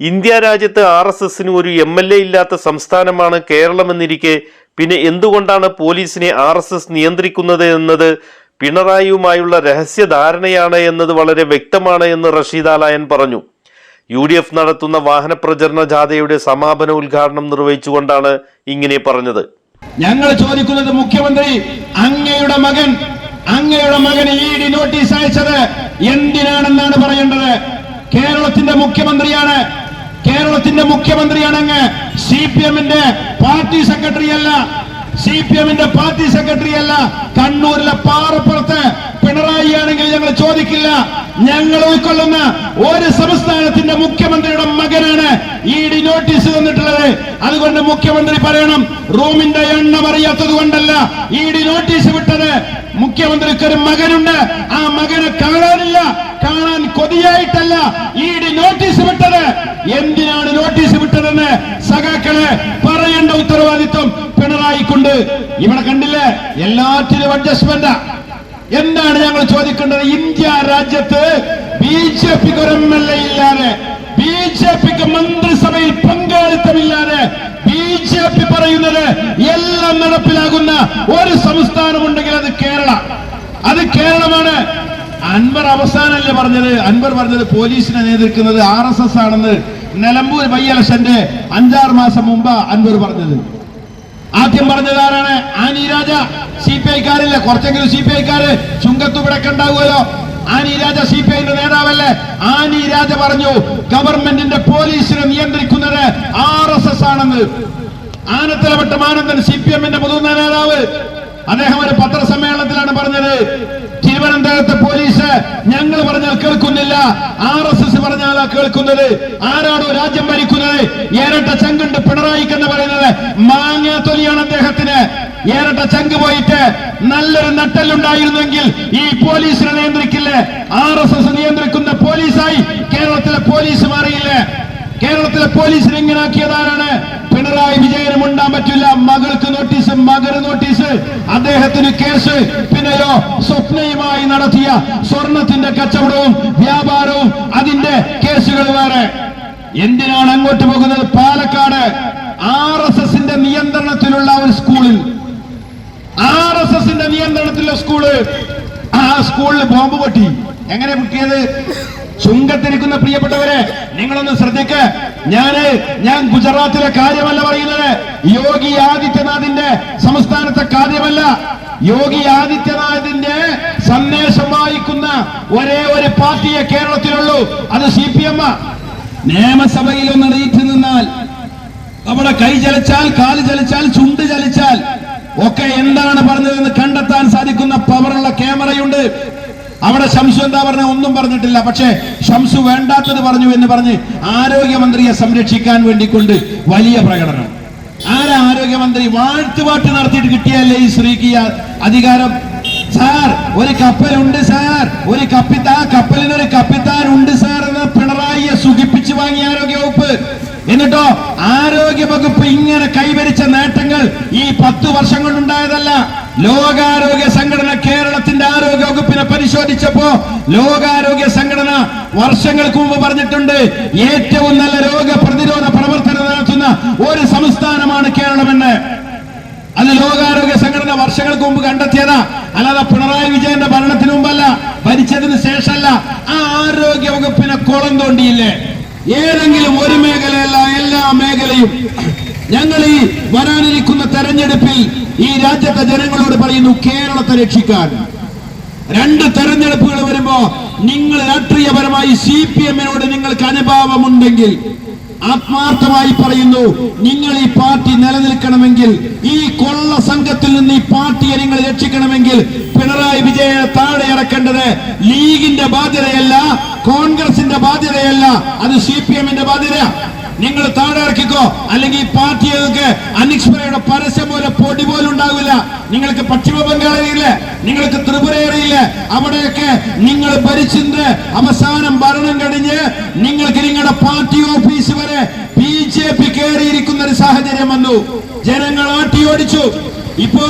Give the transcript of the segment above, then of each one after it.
India രാജ്യത്ത് R S എസിന് ഒരു എം എൽ എ ഇല്ലാത്ത സംസ്ഥാനമാണ് കേരളമെന്നിരിക്കെ പിന്നെ എന്തുകൊണ്ടാണ് പോലീസിനെ ആർ എസ് എസ് നിയന്ത്രിക്കുന്നത് എന്നത് പിണറായിയുമായുള്ള രഹസ്യധാരണയാണ് എന്നത് വളരെ വ്യക്തമാണ് എന്ന് റഷീദ് ആലായൻ പറഞ്ഞു. യു ഡി എഫ് നടത്തുന്ന വാഹന പ്രചരണ ജാഥയുടെ സമാപന ഉദ്ഘാടനം നിർവഹിച്ചുകൊണ്ടാണ് ഇങ്ങനെ പറഞ്ഞത്. ഞങ്ങൾ ചോദിക്കുന്നത് മുഖ്യമന്ത്രി അങ്ങയുടെ മകൻ അങ്ങയുടെ മകന് ഇ ഡി നോട്ടീസ് അയച്ചത് എന്തിനാണെന്നാണ് പറയേണ്ടത്? കേരളത്തിന്റെ മുഖ്യമന്ത്രിയാണ് കേരളത്തിന്റെ മുഖ്യമന്ത്രിയാണ് അങ്ങ് സി പി എമ്മിന്റെ പാർട്ടി സെക്രട്ടറി അല്ല. സി പി എമ്മിന്റെ പാർട്ടി സെക്രട്ടറി അല്ല. കണ്ണൂരിലെ പാറപ്പുറത്ത് പിണറായി ആണെങ്കിൽ ഞങ്ങൾ ചോദിക്കില്ല. ഞങ്ങൾ ഉൾക്കൊള്ളുന്ന ഒരു സംസ്ഥാനത്തിന്റെ മുഖ്യമന്ത്രിയുടെ മകനാണ് ഇ ഡി നോട്ടീസ് അതുകൊണ്ട് മുഖ്യമന്ത്രി പറയണം റൂമിന്റെ എണ്ണം അറിയാത്തത് കൊണ്ടല്ല. ഇ ഡി നോട്ടീസ് വിട്ടത്. മുഖ്യമന്ത്രിക്ക് ഒരു മകനുണ്ട്. ആ മകനെ കാണാനില്ല. കാണാൻ കൊതിയായിട്ടല്ല. ഇ ഡി നോട്ടീസ് വിട്ടത്. എന്തിനാണ് നോട്ടീസ് വിട്ടതെന്ന് സഖാക്കളെ പറയേണ്ട ഉത്തരവാദിത്വം പിണറായിക്കൊണ്ട്. ഇവിടെ കണ്ടില്ലേ? എല്ലാറ്റിലും അഡ്ജസ്റ്റ്മെന്റാ എന്താണ് ഞങ്ങൾ ചോദിക്കേണ്ടത്? ഇന്ത്യ രാജ്യത്ത് ബി ജെ പിക്ക് ഇല്ലാതെ ബി ജെ പിക്ക് മന്ത്രിസഭയിൽ പങ്കാളിത്തമില്ലാതെ ബി പറയുന്നത് എല്ലാം നടപ്പിലാകുന്ന ഒരു സംസ്ഥാനമുണ്ടെങ്കിൽ അത് കേരള. അത് കേരളമാണ്. അൻവർ അവസാനല്ലേ പറഞ്ഞത്? അൻവർ പറഞ്ഞത് പോലീസിനെ നേതൃക്കുന്നത് ആർ എസ് എസ് ആണെന്ന് നിലമ്പൂർ ബൈ ഇലക്ഷന്റെ അഞ്ചാറ് മാസം മുമ്പ് അൻവർ പറഞ്ഞത്. ആദ്യം പറഞ്ഞത് ആരാണ്? ആനി രാജ. സി പി ഐക്കാരില്ലേ? കുറച്ചെങ്കിലും സി പി ഐക്കാര് ചുങ്കത്തു ഇവിടെ ഉണ്ടാവുമല്ലോ ആനി രാജ സി പി ഐന്റെ നേതാവല്ലേ? ആനി രാജ പറഞ്ഞു ഗവൺമെന്റിന്റെ പോലീസിനെ നിയന്ത്രിക്കുന്നത് ആർ എസ് എസ് ആണെന്ന്. ആനത്തലവട്ട വട്ടമാനന്ദൻ സി പി എമ്മിന്റെ മുതിർന്ന നേതാവ്. അദ്ദേഹം ഒരു പത്രസമ്മേളനത്തിലാണ് പറഞ്ഞത്. തിരുവനന്തപുരത്തെ പോലീസ് ഞങ്ങൾ പറഞ്ഞാൽ കേൾക്കുന്നില്ല. ആർ എസ് എസ് പറഞ്ഞാൽ കേൾക്കുന്നത്. ആരാണോ രാജ്യം ഭരിക്കുന്നത്? ഏരട്ട ചങ്കുണ്ട് പിണറായിക്ക് എന്ന് പറയുന്നത്. മാങ്ങ തൊലിയാണ് അദ്ദേഹത്തിന്. ഏരട്ട ചങ്ക് പോയിട്ട് നല്ലൊരു നട്ടലുണ്ടായിരുന്നെങ്കിൽ ഈ പോലീസിനെ നിയന്ത്രിക്കില്ലേ. ആർ എസ് എസ് നിയന്ത്രിക്കുന്ന പോലീസായി കേരളത്തിലെ പോലീസ് മാറിയില്ലേ. കേരളത്തിലെ പോലീസിനെ ഇങ്ങനെ ആക്കിയതാരാണ് പിണറായി വിജയനും ഉണ്ടാൻ പറ്റില്ല. മകൾക്ക് നോട്ടീസ് മകന് നോട്ടീസ് അദ്ദേഹത്തിന് കേസ് പിന്നെയോ സ്വപ്നയുമായി നടത്തിയ സ്വർണത്തിന്റെ കച്ചവടവും വ്യാപാരവും അതിന്റെ കേസുകൾ വേറെ. എന്തിനാണ് അങ്ങോട്ട് പോകുന്നത്? പാലക്കാട് ആർ എസ് എസിന്റെ നിയന്ത്രണത്തിലുള്ള ഒരു സ്കൂളിൽ. ആർ എസ് എസിന്റെ നിയന്ത്രണത്തിലുള്ള സ്കൂൾ. ആ സ്കൂളിൽ ബോംബ് പൊട്ടി. എങ്ങനെ പൊട്ടിയത്? ചുങ്കത്തിരിക്കുന്ന പ്രിയപ്പെട്ടവരെ നിങ്ങളൊന്ന് ശ്രദ്ധിക്ക്. ഞാൻ ഞാൻ ഗുജറാത്തിലെ കാര്യമല്ല പറയുന്നത്. യോഗി ആദിത്യനാഥിന്റെ സംസ്ഥാനത്തെ കാര്യമല്ല. യോഗി ആദിത്യനാഥിന്റെ സന്ദേശം വായിക്കുന്ന ഒരേ ഒരു പാർട്ടിയെ കേരളത്തിലുള്ളൂ. അത് സി പി എം നിയമസഭയിൽ ഒന്ന് എണീറ്റ് നിന്നാൽ അവിടെ കൈ ചലിച്ചാൽ കാൽ ചലിച്ചാൽ ചുണ്ട് ചലിച്ചാൽ ഒക്കെ എന്താണ് പറഞ്ഞതെന്ന് കണ്ടെത്താൻ സാധിക്കുന്ന പവറുള്ള ക്യാമറയുണ്ട് അവിടെ ഷംസു എന്താ പറഞ്ഞ? ഒന്നും പറഞ്ഞിട്ടില്ല. പക്ഷേ ഷംസു വേണ്ടാത്തത് പറഞ്ഞു എന്ന് പറഞ്ഞ് ആരോഗ്യമന്ത്രിയെ സംരക്ഷിക്കാൻ വേണ്ടി കൊണ്ട് വലിയ പ്രകടനം. ആരാ ആരോഗ്യമന്ത്രി? വാഴ്ത്തുപാട്ട് നടത്തിയിട്ട് കിട്ടിയല്ലേ ഈ സ്ത്രീക്ക് അധികാരം? സാർ ഒരു കപ്പലുണ്ട് സാർ. ഒരു കപ്പിത്താ കപ്പലിനൊരു കപ്പിത്താൻ ഉണ്ട് സാർ എന്ന് പിണറായിയെ സുഖിപ്പിച്ചു വാങ്ങിയ ആരോഗ്യവകുപ്പ്. എന്നിട്ടോ ആരോഗ്യ വകുപ്പ് ഇങ്ങനെ കൈവരിച്ച നേട്ടങ്ങൾ ഈ പത്തു വർഷം കൊണ്ടുണ്ടായതല്ല. ലോകാരോഗ്യ സംഘടന കേരളത്തിന്റെ ആരോഗ്യ വകുപ്പിനെ പരിശോധിച്ചപ്പോ ലോകാരോഗ്യ സംഘടന വർഷങ്ങൾക്ക് മുമ്പ് പറഞ്ഞിട്ടുണ്ട് ഏറ്റവും നല്ല രോഗപ്രതിരോധ പ്രവർത്തനം നടത്തുന്ന ഒരു സംസ്ഥാനമാണ് കേരളമെന്ന്. അത് ലോകാരോഗ്യ സംഘടന വർഷങ്ങൾക്ക് മുമ്പ് കണ്ടെത്തിയതാ. അല്ലാതെ പിണറായി വിജയന്റെ ഭരണത്തിന് മുമ്പല്ല ഭരിച്ചതിന് ശേഷമല്ല ആ ആരോഗ്യ വകുപ്പിനെ കുളം തോണ്ടിയില്ലേ? ഏതെങ്കിലും ഒരു മേഖലയല്ല എല്ലാ മേഖലയും. ഞങ്ങൾ ഈ വരാനിരിക്കുന്ന തെരഞ്ഞെടുപ്പിൽ ഈ രാജ്യത്തെ ജനങ്ങളോട് പറയുന്നു കേരളത്തെ രക്ഷിക്കാൻ. രണ്ട് തെരഞ്ഞെടുപ്പുകൾ വരുമ്പോ നിങ്ങൾ രാഷ്ട്രീയപരമായി സി പി എമ്മിനോട് നിങ്ങൾക്ക് അനുഭാവമുണ്ടെങ്കിൽ ആത്മാർത്ഥമായി പറയുന്നു നിങ്ങൾ ഈ പാർട്ടി നിലനിൽക്കണമെങ്കിൽ ഈ കൊള്ള സംഘത്തിൽ നിന്ന് ഈ പാർട്ടിയെ നിങ്ങൾ രക്ഷിക്കണമെങ്കിൽ പിണറായി വിജയനെ താഴെ ഇറക്കേണ്ടത് ലീഗിന്റെ ബാധ്യതയല്ല കോൺഗ്രസിന്റെ ബാധ്യതയല്ല അത് സി പി എമ്മിന്റെ ബാധ്യത നിങ്ങൾ താഴെ അല്ലെങ്കിൽ ഈ പാർട്ടിയൊക്കെ അനിക്സ്മയുടെ പരസ്യം പോലെ പൊടി പോലും ഉണ്ടാവില്ല. നിങ്ങൾക്ക് പശ്ചിമ ബംഗാൾ നിങ്ങൾക്ക് ത്രിപുര അവിടെയൊക്കെ നിങ്ങൾ ഭരിച്ചിട്ട് അവസാനം ഭരണം കഴിഞ്ഞ് നിങ്ങൾക്ക് നിങ്ങളുടെ പാർട്ടി ഓഫീസ് വരെ ബി ജെ പി കയറിയിരിക്കുന്ന ഒരു സാഹചര്യം വന്നു. ജനങ്ങൾ ആട്ടി ഓടിച്ചു ഇപ്പോ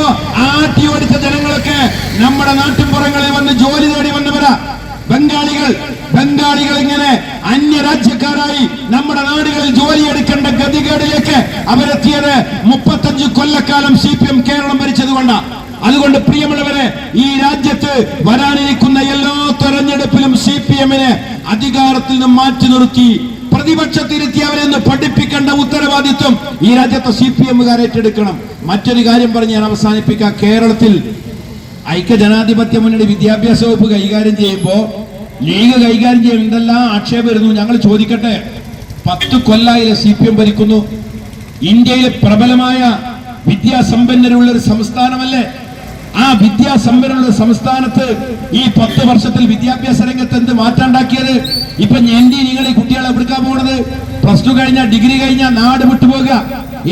ആട്ടി ഓടിച്ച ജനങ്ങളൊക്കെ നമ്മുടെ നാട്ടിൻപുറങ്ങളിൽ വന്ന് ജോലി നേടി വന്നവരാ. ബംഗാളികൾ ബംഗാളികൾ ഇങ്ങനെ അന്യരാജ്യക്കാരായി നാടുകളിൽ ജോലിയെടുക്കേണ്ട ഗതികേടിലേക്ക് അവരെത്തിയത് മുപ്പത്തഞ്ച് കൊല്ലക്കാലം സി പി എം കേരളം ഭരിച്ചതുകൊണ്ടാണ് അതുകൊണ്ട് പ്രിയമുള്ളവരെ ഈ രാജ്യത്ത് വരാനിരിക്കുന്ന എല്ലാ തെരഞ്ഞെടുപ്പിലും സി പി എമ്മിനെ അധികാരത്തിൽ നിന്ന് മാറ്റി നിർത്തി പ്രതിപക്ഷത്തിരുത്തി അവരെ ഒന്ന് പഠിപ്പിക്കേണ്ട ഉത്തരവാദിത്വം ഈ രാജ്യത്തെ സി പി എമ്മുകാർ ഏറ്റെടുക്കണം. മറ്റൊരു കാര്യം പറഞ്ഞ് ഞാൻ അവസാനിപ്പിക്കാം. കേരളത്തിൽ ഐക്യജനാധിപത്യ മുന്നണി വിദ്യാഭ്യാസ വകുപ്പ് കൈകാര്യം ചെയ്യുമ്പോൾ ലീഗ് കൈകാര്യം ചെയ്യുമ്പോൾ എന്തെല്ലാം ആക്ഷേപം ഞങ്ങൾ ചോദിക്കട്ടെ. പത്ത് കൊല്ലായിലെ സി പി എം ഭരിക്കുന്നു. ഇന്ത്യയിലെ പ്രബലമായ വിദ്യാസമ്പന്നരുള്ള ഒരു സംസ്ഥാനമല്ലേ? ആ വിദ്യാസമ്പന്നരുള്ള സംസ്ഥാനത്ത് ഈ പത്ത് വർഷത്തിൽ വിദ്യാഭ്യാസ രംഗത്ത് എന്ത് മാറ്റാണ്ടാക്കിയത് ഇപ്പൊ എന്റെ നിങ്ങൾ ഈ കുട്ടികളെ എടുക്കാൻ പോകുന്നത് പ്ലസ് ടു കഴിഞ്ഞ ഡിഗ്രി കഴിഞ്ഞ നാട് വിട്ടുപോകുക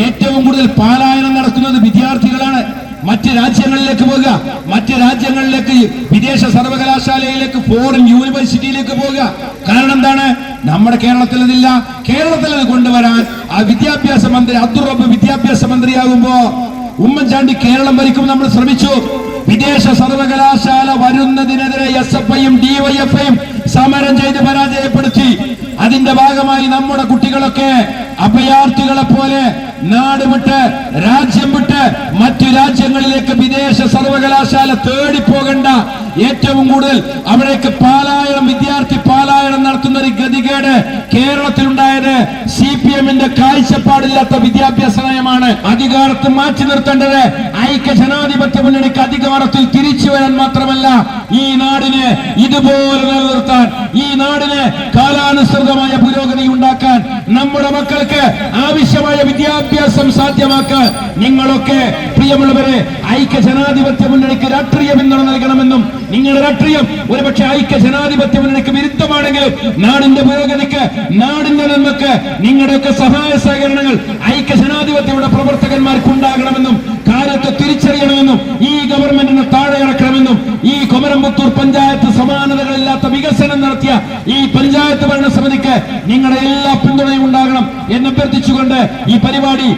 ഏറ്റവും കൂടുതൽ പാലായനം നടക്കുന്നത് വിദ്യാർത്ഥികളാണ്. മറ്റ് രാജ്യങ്ങളിലേക്ക് പോകുക മറ്റ് രാജ്യങ്ങളിലേക്ക് വിദേശ സർവകലാശാലയിലേക്ക് ഫോറിൻ യൂണിവേഴ്സിറ്റിയിലേക്ക് പോകുക കാരണം എന്താണ്? നമ്മുടെ കേരളത്തിൽ അതില്ല കേരളത്തിൽ അത് കൊണ്ടുവരാൻ ആ വിദ്യാഭ്യാസ മന്ത്രി അബ്ദുറബ് വിദ്യാഭ്യാസ മന്ത്രിയാകുമ്പോ ഉമ്മൻചാണ്ടി കേരളം ഭരിക്കും നമ്മൾ ശ്രമിച്ചു. വിദേശ സർവകലാശാല വരുന്നതിനെതിരെ എസ് എഫ് ഐയും ഡിവൈഎഫ്ഐയും സമരം ചെയ്ത് പരാജയപ്പെടുത്തി. അതിന്റെ ഭാഗമായി നമ്മുടെ കുട്ടികളൊക്കെ അഭയാർത്ഥികളെ പോലെ നാട് വിട്ട് രാജ്യം വിട്ട് മറ്റു രാജ്യങ്ങളിലേക്ക് വിദേശ സർവകലാശാല തേടി തേടിപ്പോകേണ്ട ഏറ്റവും കൂടുതൽ അവിടേക്ക് പാലായിരം വിദ്യാർത്ഥി ഒരു കേരളത്തിൽ കേരളത്തിലുണ്ടായത് സി പി എമ്മിന്റെ കാഴ്ചപ്പാടില്ലാത്ത വിദ്യാഭ്യാസ നയമാണ്. അധികാരത്തിൽ മാറ്റി നിർത്തേണ്ടത് ഐക്യ ജനാധിപത്യ മുന്നണിക്ക് അധികാരത്തിൽ തിരിച്ചു വരാൻ മാത്രമല്ല ഈ നാടിനെ ഇതുപോലെ നിലനിർത്താൻ ഈ നാടിന് കാലാനുസൃതമായ പുരോഗതി ഉണ്ടാക്കാൻ നമ്മുടെ മക്കൾക്ക് ആവശ്യമായ വിദ്യാഭ്യാസം സാധ്യമാക്കാൻ നിങ്ങളൊക്കെ പ്രിയമുള്ളവരെ ഐക്യ ജനാധിപത്യ മുന്നണിക്ക് രാഷ്ട്രീയ പിന്തുണ നൽകണമെന്നും നിങ്ങളുടെ രാഷ്ട്രീയം ഒരുപക്ഷെ ഐക്യ ജനാധിപത്യ മുന്നണിക്ക് വിരുദ്ധമാണെങ്കിലും നാടിന്റെ പുരോഗതിക്ക് നാടിന്റെ നന്മക്ക് നിങ്ങളുടെയൊക്കെ സഹായ സഹകരണങ്ങൾ ഐക്യ ജനാധിപത്യയുടെ പ്രവർത്തകന്മാർക്ക് ഉണ്ടാകണമെന്നും കാലത്ത് തിരിച്ചറിയണമെന്നും ഈ ഗവൺമെന്റിന് താഴെ ഇറക്കണമെന്നും ഈ കൊമരമ്പത്തൂർ പഞ്ചായത്ത് സമാനതകളില്ലാത്ത വികസനം നടത്തിയ ഈ പഞ്ചായത്ത് ഭരണസമിതിക്ക് നിങ്ങളുടെ എല്ലാ പിന്തുണയും ഉണ്ടാകണം എന്ന് അഭ്യർത്ഥിച്ചുകൊണ്ട് ഈ പരിപാടി